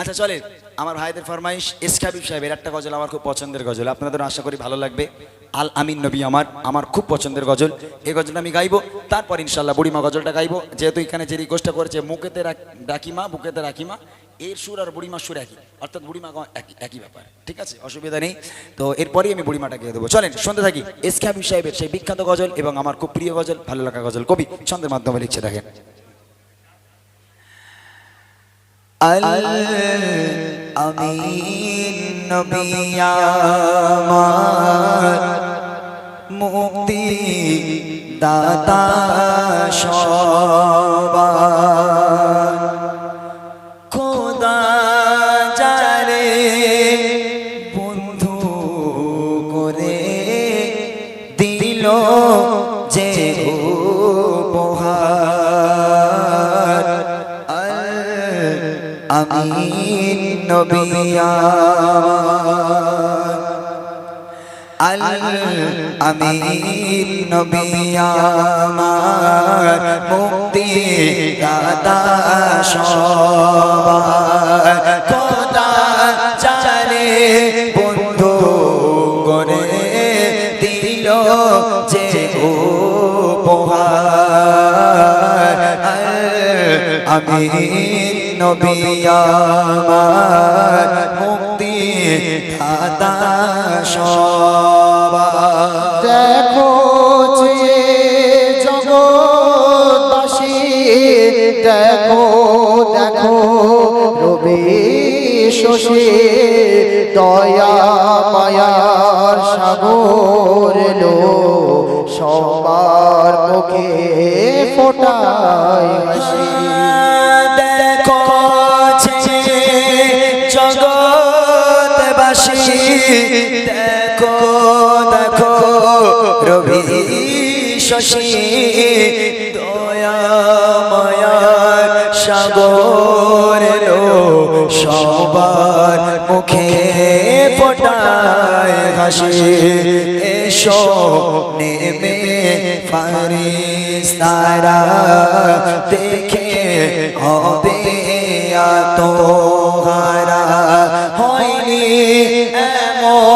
আচ্ছা চলে আমার ভাইদের ফরমাইশ ইসকাবিব সাহেবের একটা গজল আমার খুব পছন্দের গজল। আপনাদের আশা করি ভালো লাগবে। আল আমিন নবী আমার আমার খুব পছন্দের গজল। এই গজলটা আমি গাইবো, তারপর ইনশাল্লাহ বুড়িমা গজলটা গাইবো। যেহেতু এখানে যে রিকোয়েস্টটা করেছে, মুখেতে ডাকিমা বুকেতে রাখিমা এর সুর আর বুড়িমা সুর একই। অর্থাৎ বুড়িমা একই একই ব্যাপার। ঠিক আছে? অসুবিধা নেই। তো এরপরেই আমি বুড়িমাটা গিয়ে দেবো। চলেন, শুনতে থাকি। ইসকাবিব সাহেবের সেই বিখ্যাত গজল এবং আমার খুব প্রিয় গজল, ভালো লাগা গজল। কবি, ছন্দের মাধ্যমে লিখছে দেখেন। আমিন নবী আমার মুক্তি দাতা সবা খোদা আমিন নবিয়া। আল আমিন নবিয়া। মুক্তি দাতা সবার। খোদা বন্ধু করে দিল যে উপহার। আমি আমার মুক্তি দাতা সবার। দেখো জগৎবাসী, দেখো দেখো, রবি শশী, দয়া মায়ার সাগর লো সবার মুখে ফোটায় রবি শশী দয়া মায়ার সাগর লো সবার মুখে ফোটায় হাসি। এসো নেমে ফারিস তারা দেখে হবে আতহারা হয়নি এমন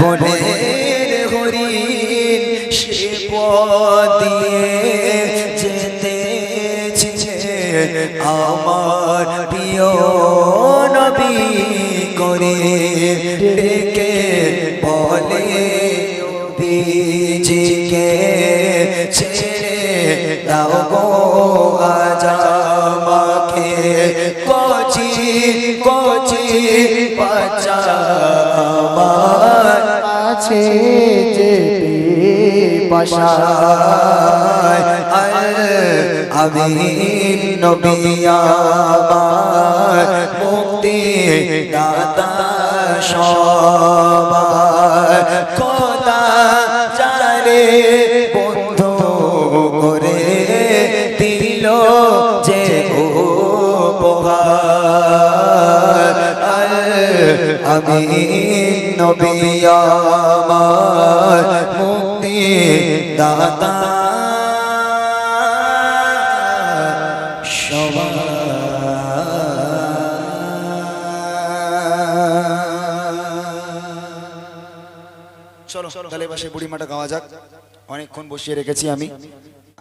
বনের হরিণ সে দিয়ে যেতেছে আমার প্রিয় নবী করে ডেকে বলে বীজকে ছেড়ে দাও গো আজ আমাকে কচি কচি বাচ্চা আমার আছে যে আমি নবী আমার, মুক্তি দাতা সবার খোদা জানে বন্ধু করে দিল যে আমি নবী আমার দাতা। চলো তাহলে পাশে বুড়িমাটা গাওয়া যাক। অনেকক্ষণ বসিয়ে রেখেছি আমি।